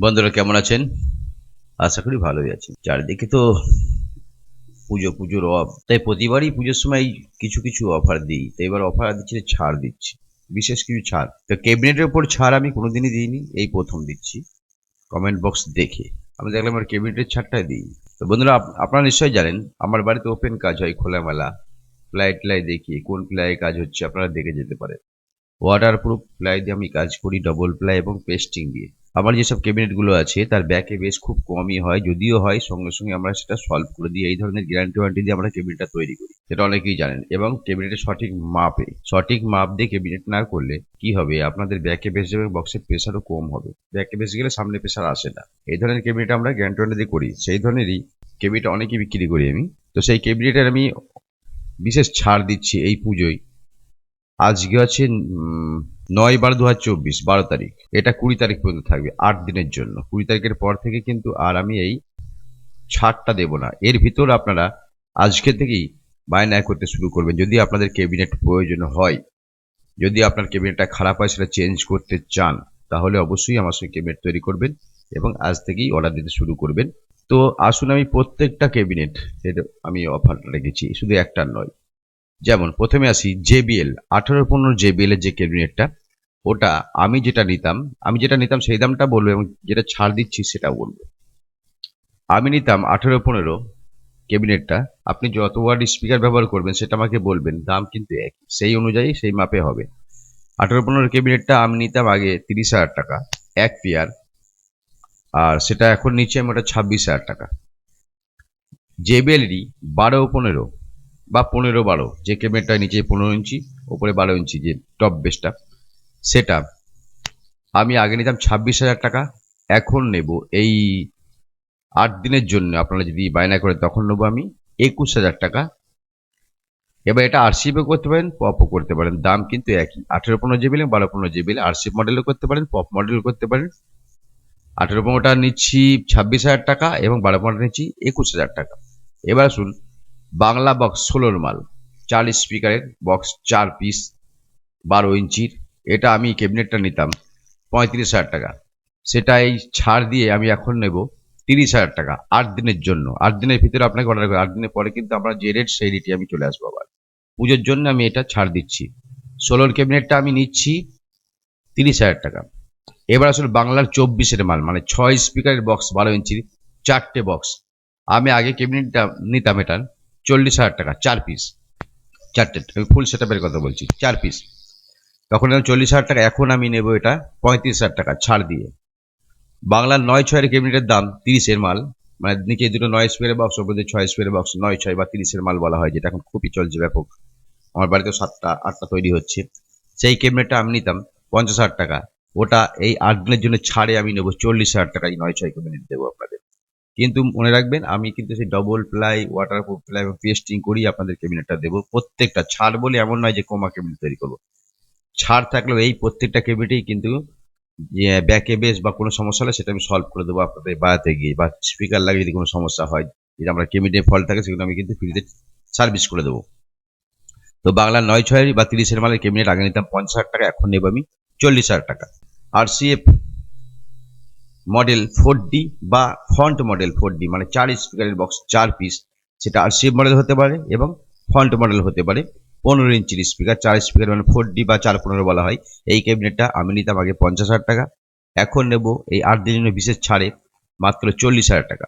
বন্ধুরা, কেমন আছেন? আশা করি ভালোই আছেন। চারিদিকে তো পুজো, পুজোর অফ। তাই প্রতিবারই পুজোর সময় কিছু কিছু অফার দিই। তো এবার অফার দিচ্ছি ছাড় দিচ্ছি। বিশেষ কিছু ছাড়। তো ক্যাবিনেটের উপর ছাড় আমি কোনোদিনই দিইনি, এই প্রথম দিচ্ছি। কমেন্ট বক্স দেখে। আমি দেখলাম আমার ক্যাবিনেটের ছাড়টাই দিই। তো বন্ধুরা, আপ- আপনারা নিশ্চয়ই জানেন, আমার বাড়িতে ওপেন কাজ হয় খোলামেলা। প্লাই ট্লাই দেখি, কোন প্লাই কাজ হচ্ছে আপনারা দেখে যেতে পারেন। ওয়াটারপ্রুফ প্লাই দিয়ে আমি কাজ করি ডবল প্লাই এবং পেস্টিং দিয়ে। আমার যেসব ক্যাবিনেটগুলো আছে, তার ব্যাকে বেশ খুব কমই হয়, যদিও হয়, সঙ্গে সঙ্গে আমরা সেটা সলভ করে দিই এই ধরনের গ্যারান্টি ওয়ারেন্টি দিয়ে আমরা ক্যাবিনেটটা তৈরি করি। সেটা অনেকেই জানেন এবং ক্যাবিনেটের সঠিক মাপে, সঠিক মাপ দিয়ে ক্যাবিনেট না করলে কি হবে? আপনাদের ব্যাকে বেশ যাবে বক্সের প্রেশারও কম হবে। ব্যাকে বেশ গেলে সামনে প্রেশার আসে না। এই ধরনের ক্যাবিনেট আমরা গ্যারান্টি ওয়ারেন্টি দিয়ে করি। সেই ধরনেরই ক্যাবিনেট অনেকেই বিক্রি করি আমি। তো সেই ক্যাবিনেটের আমি বিশেষ ছাড় দিচ্ছি এই পুজোয়। আজকে আছে নয় বারো দু হাজার চব্বিশ, বারো তারিখ। এটা কুড়ি তারিখ পর্যন্ত থাকবে, আট দিনের জন্য। কুড়ি তারিখের পর থেকে কিন্তু আর আমি এই ছাড়টা দেব না। এর ভিতর আপনারা আজকে থেকেই বায়না করতে শুরু করবেন। যদি আপনাদের ক্যাবিনেট প্রয়োজন হয়, যদি আপনার ক্যাবিনেটটা খারাপ হয়, সেটা চেঞ্জ করতে চান, তাহলে অবশ্যই আমার সঙ্গে ক্যাবিনেট তৈরি করবেন এবং আজ থেকেই অর্ডার দিতে শুরু করবেন। তো আসুন আমি প্রত্যেকটা ক্যাবিনেট আমি অফার রেখেছি, শুধু একটা নয়। যেমন প্রথমে আসি, জেবিএল, আঠারো পনেরো জেবিএল এর যে ক্যাবিনেটটা ওটা আমি যেটা নিতাম, আমি যেটা নিতাম সেই দামটা বলব এবং যেটা ছাড় দিচ্ছি সেটা বলব। আমি নিতাম আঠেরো পনেরো ক্যাবিনেটটা। আপনি যত ওয়ার্ড স্পিকার ব্যবহার করবেন সেটা আমাকে বলবেন, দাম কিন্তু এক, সেই অনুযায়ী সেই মাপে হবে। আঠেরো পনেরো ক্যাবিনেটটা আমি নিতাম আগে তিরিশ হাজার টাকা, এক পেয়ার। আর সেটা এখন নিচে আমি ওটা ছাব্বিশ হাজার টাকা। জেবিএলডি বারো পনেরো বা পনেরো বারো, যে ক্যাবিনেটটা নিচে পনেরো ইঞ্চি, ওপরে বারো ইঞ্চি, যে টপ বেসটা। সেটা আমি আগে নিতাম ছাব্বিশ হাজার টাকা, এখন নেব এই আট দিনের জন্য। আপনারা যদি বায়না করেন তখন নেব আমি একুশ হাজার টাকা। এবার এটা আরসিপও করতে পারেন পপও করতে পারেন। দাম কিন্তু একই। আঠেরো পনেরো জিবিলে বারো পনেরো জিবিলে আরসিপ মডেলও করতে পারেন পপ মডেলও করতে পারেন। আঠেরো পনেরোটা নিচ্ছি ছাব্বিশ হাজার টাকা এবং বারো পনেরোটা নিচ্ছি একুশ হাজার টাকা। এবার আসুন বাংলা বক্স ষোলোর মাল। চার স্পিকারের বক্স চার পিস বারো ইঞ্চির। এটা আমি ক্যাবিনেটটা নিতাম, পঁয়ত্রিশ হাজার টাকা। সেটা এই ছাড় দিয়ে আমি এখন নেব তিরিশ হাজার টাকা আট দিনের জন্য। আট দিনের ভিতরে আপনাকে অর্ডার করে আট দিনের পরে কিন্তু আমরা যে রেট সেই রেটে আমি চলে আসব আবার। পুজোর জন্য আমি এটা ছাড় দিচ্ছি। ষোলোর ক্যাবিনেটটা আমি নিচ্ছি তিরিশ হাজার টাকা। এবার আসলে বাংলার চব্বিশের মাল মানে ছয় স্পিকারের বক্স বারো ইঞ্চির চারটে বক্স আমি আগে ক্যাবিনেটটা নিতাম এটা চল্লিশ হাজার টাকা, চার পিস চারটে ফুল সেট কথা বলছি, চার পিস তখন আমি চল্লিশ হাজার টাকা, এখন আমি নেব এটা পঁয়ত্রিশ হাজার টাকা ছাড় দিয়ে। বাংলার নয় ছয়ের ক্যাবিনেটের দাম তিরিশের মাল মানে নিচে দুটো নয় স্কোয়ারের বক্স ওপরে ছয় স্কোয়ারের বক্স নয় ছয় বা তিরিশের মাল বলা হয়, যেটা এখন খুবই চলছে ব্যাপক। আমার বাড়িতে সাতটা, আটটা তৈরি হচ্ছে। সেই ক্যাবিনেটটা আমি নিতাম পঞ্চাশ হাজার টাকা। ওটা এই আট দিনের জন্য ছাড়ে আমি নেব চল্লিশ হাজার টাকা, এই নয় ছয় ক্যাবিনেট দেবো আপনাদের। কিন্তু মনে রাখবেন, আমি কিন্তু সেই double ply waterproof ply pasting করি আপনাদের ক্যাবিনেটটা দেবো। প্রত্যেকটা ছাড় বলে এমন নয় যে কমা ক্যাবিনেট তৈরি করব। ছাড় থাকলেও এই প্রত্যেকটা ক্যাবিনেটেই কিন্তু ব্যাকে বেস বা কোনো সমস্যা হলে সেটা আমি সলভ করে দেবো আপনাদের বাড়াতে গিয়ে বা স্পিকার লাগিয়ে যদি কোনো সমস্যা হয়, যদি আমরা ক্যাবিনেটে ফল্ট থাকে সেগুলো আমি কিন্তু ফ্রিতে সার্ভিস করে দেবো। তো বাংলার নয় ছয় বা তিরিশের মালের ক্যাবিনেট আগে নিতাম পঞ্চাশ হাজার টাকা, এখন নেব আমি চল্লিশ হাজার টাকা। R CF model four D বা ফন্ট মডেল ফোর ডি মানে চার স্পিকারের বক্স চার পিস সেটা আর সিএফ মডেল হতে পারে এবং ফন্ট মডেল হতে পারে। পনেরো ইঞ্চির স্পিকার চার স্পিকার মানে ফোর ডি বা চার পনেরো বলা হয়। এই ক্যাবিনেটটা আমি নিতাম আগে পঞ্চাশ হাজার টাকা, এখন নেব এই আট দিনের জন্য বিশেষ ছাড়ে মাত্র চল্লিশ হাজার টাকা।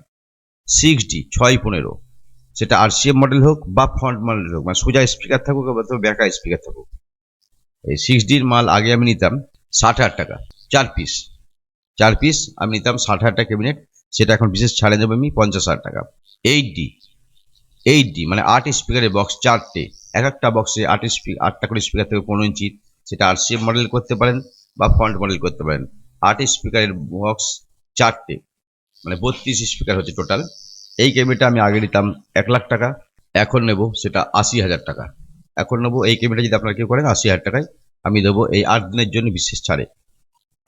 সিক্স ডি ছয় পনেরো, সেটা আর সিএফ মডেল হোক বা ফ্রন্ট মডেল হোক মানে সোজা স্পিকার থাকুক অথবা ব্যাকা স্পিকার থাকুক। এই সিক্স ডির মাল আগে আমি নিতাম ষাট হাজার টাকা, চার পিস চার পিস আমি নিতাম ষাট হাজার টাকা ক্যাবিনেট সেটা এখন বিশেষ ছাড়ে দেবো আমি পঞ্চাশ হাজার টাকা। এইট ডি এইট ডি মানে আট স্পিকারের বক্স চারটে। এক একটা বক্সে আট স্পিক আটটা করে স্পিকার থেকে পনেরো ইঞ্চি, সেটা আর সিএফ মডেল করতে পারেন বা ফ্রন্ট মডেল করতে পারেন। আট স্পিকারের বক্স চারটে মানে বত্রিশ স্পিকার হচ্ছে টোটাল এই ক্যাবিনেটটা আমি আগে নিতাম এক লাখ টাকা, এখন নেব সেটা আশি হাজার টাকা। এখন নেব এই ক্যাবিনেটটা যদি আপনারা কেউ করেন, আশি হাজার টাকায় আমি দেবো এই আট দিনের জন্য বিশেষ ছাড়ে।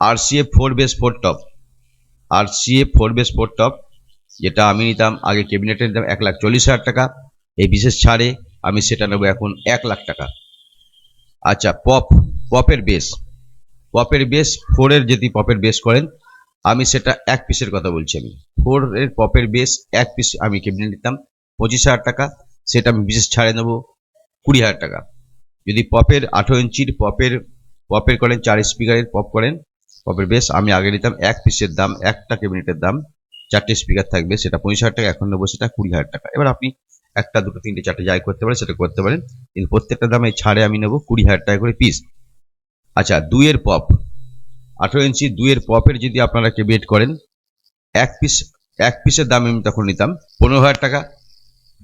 R C A four base four top R C A four base four top যেটা আমি নিতাম, আগে ক্যাবিনেটে নিতাম, এক লাখ চল্লিশ হাজার টাকা। এই বিশেষ ছাড়ে আমি সেটা নেব এখন এক লাখ টাকা। আচ্ছা পপ, পপের বেস পপের বেস ফোরের যদি পপের বেস করেন, আমি সেটা এক পিসের কথা বলছি আমি। ফোরের পপের বেস এক পিস আমি কেবিনেট নিতাম, পঁচিশ হাজার টাকা। সেটা আমি বিশেষ ছাড়ে নেব কুড়ি হাজার টাকা। যদি পপের আঠেরো ইঞ্চির পপের পপের করেন, চার স্পিকারের পপ করেন, পপের বেস আমি আগে নিতাম এক পিসের দাম, একটা ক্যাবিনেটের দাম। চারটে স্পিকার থাকবে, সেটা পঁচিশ হাজার টাকা, এখন নেব সেটা কুড়ি হাজার টাকা। এবার আপনি একটা, দুটো, তিনটে, চারটে যাই করতে পারেন, সেটা করতে পারেন। কিন্তু প্রত্যেকটা দামে ছাড়ে আমি নেব কুড়ি হাজার টাকা করে পিস আচ্ছা দুইয়ের পপ আঠেরো ইঞ্চি দুইয়ের পপের যদি আপনারা ক্যাবিনেট করেন, এক পিস এক পিসের দাম আমি তখন নিতাম পনেরো হাজার টাকা।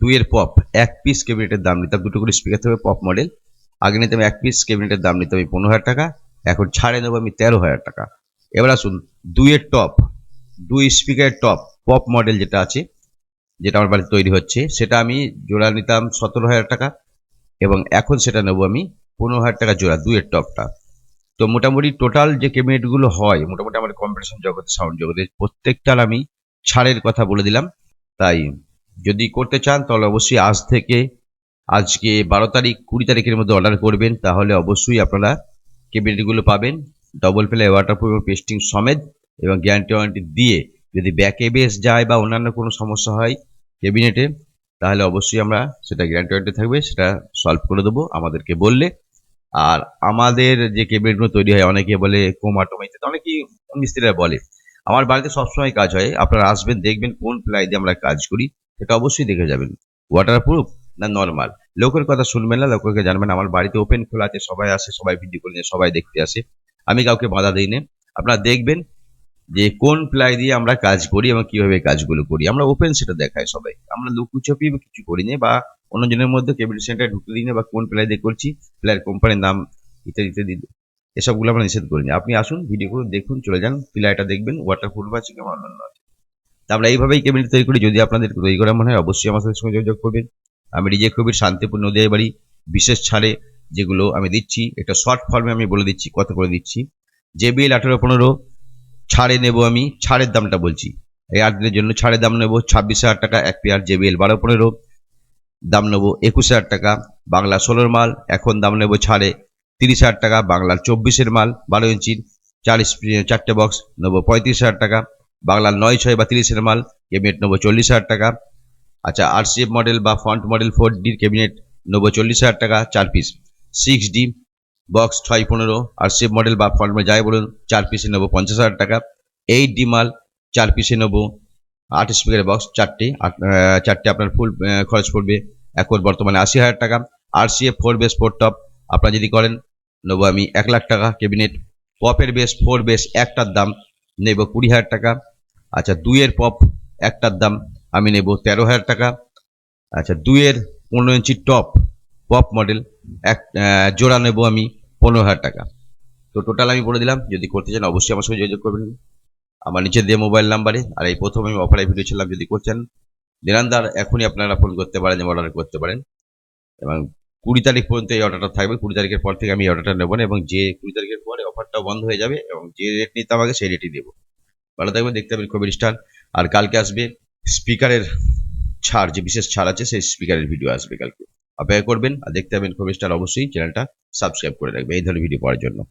দুইয়ের পপ এক পিস ক্যাবিনেটের দাম নিতাম, দুটো করে স্পিকার থাকবে পপ মডেল আগে নিতাম এক পিস ক্যাবিনেটের দাম নিতাম আমি পনেরো হাজার টাকা, এখন ছাড়ে নেব আমি তেরো হাজার টাকা। এবার আসুন, দুইয়ের টপ দুই স্পিকারের টপ পপ মডেল যেটা আছে, যেটা আমার বাড়িতে তৈরি হচ্ছে, সেটা আমি জোড়া নিতাম সতেরো হাজার টাকা এবং এখন সেটা নেব আমি পনেরো হাজার টাকা জোড়া দুইয়ের টপটা তো মোটামুটি টোটাল যে ক্যাবিনেটগুলো হয়, মোটামুটি আমার কম্পিটিশন জগতে সাউন্ড জগতে, প্রত্যেকটার আমি ছাড়ের কথা বলে দিলাম। তাই যদি করতে চান তাহলে অবশ্যই আজ থেকে আজকে বারো তারিখ, কুড়ি তারিখের মধ্যে অর্ডার করবেন, তাহলে অবশ্যই আপনারা ক্যাবিনেটগুলো পাবেন ডবল প্লে ওয়াটারপ্রুফ পেস্টিং সমেত। এবং গ্যারান্টি ওয়ারেন্টি দিয়ে যদি ব্যাকে বেস যায় বা অন্যান্য কোনো সমস্যা হয় ক্যাবিনেটে তাহলে অবশ্যই আমরা সেটা গ্যারান্টি ওয়ারেন্টি থাকবে, সেটা সলভ করে দেবো আমাদেরকে বললে। আর আমাদের যে ক্যাবিনেটগুলো তৈরি হয়, অনেকে বলে কোমাটোমা ইত্যাদি অনেকেই মিস্ত্রিরা বলে। আমার বাড়িতে সবসময় কাজ হয়, আপনারা আসবেন, দেখবেন কোন প্লাই দিয়ে আমরা কাজ করি, সেটা অবশ্যই দেখে যাবেন। ওয়াটারপ্রুফ না নর্মাল লোকের কথা শুনবেন না লোকের জানবেন আমার বাড়িতে ওপেন খোলা আছে, সবাই আসে, সবাই ভিডিও করে সবাই দেখতে আসে। আমি কাউকে বাধা দিই না আপনারা দেখবেন যে কোন প্লাই দিয়ে আমরা কাজ করি এবং কীভাবে কাজগুলো করি। আমরা ওপেন সেটা দেখাই সবাই। আমরা লুকুচপি কিছু করি না বা অন্যজনের মধ্যে কেবিনেট সেন্টারে ঢুকে দিই না বা কোন প্লাই দিয়ে করছি, প্লাইয়ের কোম্পানির নাম ইত্যাদি ইত্যাদি, এসবগুলো আমরা নিষেধ করি না আপনি আসুন ভিডিও করে দেখুন, চলে যান, প্লাইটা দেখবেন ওয়াটারপ্রুফ আছে, কেমন অন্যান্য আছে। তা আমরা এইভাবেই কেবিনেট তৈরি করি, যদি আপনাদের তৈরি করা মনে হয় অবশ্যই আমার সাথে সঙ্গে যোগাযোগ করবেন। আমি রিজে কবির শান্তিপূর্ণ নদিয়া বাড়ি, বিশেষ ছাড়ে যেগুলো আমি দিচ্ছি এটা শর্ট ফর্মে আমি বলে দিচ্ছি, কত করে দিচ্ছি। জেবিএল আঠেরো পনেরো ছাড়ে নেব আমি, ছাড়ের দামটা বলছি। এই আট দিনের জন্য ছাড়ের দাম নেব ছাব্বিশ হাজার টাকা, এক পেয়ার জেবিএল বারো পনেরো, দাম নেব একুশ হাজার টাকা, বাংলা ষোলোর মাল, এখন দাম নেব ছাড়ে তিরিশ হাজার টাকা, বাংলার চব্বিশের মাল, বারো ইঞ্চির চার স্পি- চারটে বক্স নেব পঁয়ত্রিশ হাজার টাকা, বাংলার নয়, ছয় বা তিরিশের মাল, ক্যাবিনেট নেব চল্লিশ হাজার টাকা আচ্ছা আরসিএফ মডেল বা ফ্রন্ট মডেল ফোর ডির ক্যাবিনেট নেব চল্লিশ হাজার টাকা, চার পিস। সিক্স ডি বক্স ছয় পনেরো আর আরসিএফ মডেল বা মডেল যাই বলুন, চার পিসে নেব পঞ্চাশ হাজার টাকা। এইট ডি মাল চার পিসে নেব আট স্পিকারের বক্স চারটে। চারটে আপনার ফুল খরচ পড়বে। এখন বর্তমানে আশি হাজার টাকা। RCF four base four top আপনারা যদি করেন, নেব আমি এক লাখ টাকা ক্যাবিনেট পপের বেস ফোর বেস একটার দাম নেব কুড়ি হাজার টাকা। আচ্ছা দুইয়ের পপ একটার দাম আমি নেব তেরো হাজার টাকা। আচ্ছা দুইয়ের পনেরো ইঞ্চি টপ পপ মডেল এক জোড়া নেব আমি পনেরো হাজার টাকা। তো টোটাল আমি বলে দিলাম, যদি করতে চান অবশ্যই আমার সঙ্গে যোগাযোগ করবেন। আমার নিচে দিয়ে মোবাইল নাম্বারে আর এই প্রথম আমি অফারে ভিডিও ছিলাম যদি করছেন দিনান্দার এখনই আপনারা ফোন করতে পারেন এবং অর্ডার করতে পারেন। এবং কুড়ি তারিখ পর্যন্ত এই অর্ডারটা থাকবে। কুড়ি তারিখের পর থেকে আমি অর্ডারটা নেব না, এবং যে কুড়ি তারিখের পরে অফারটা বন্ধ হয়ে যাবে, এবং যে রেট নিতাম আগে সেই রেটই দেবো ভালো থাকবেন, দেখতে পাবেন কবির স্টার। আর কালকে আসবে স্পিকারের ছাড়, যে বিশেষ ছাড় আছে, সেই স্পিকারের ভিডিও আসবে কালকে। অপেক্ষা করবেন আর দেখতে পাবেন খুব স্টার অবশ্যই চ্যানেলটা সাবস্ক্রাইব করে রাখবে এই ধরনের ভিডিও পাওয়ার জন্য।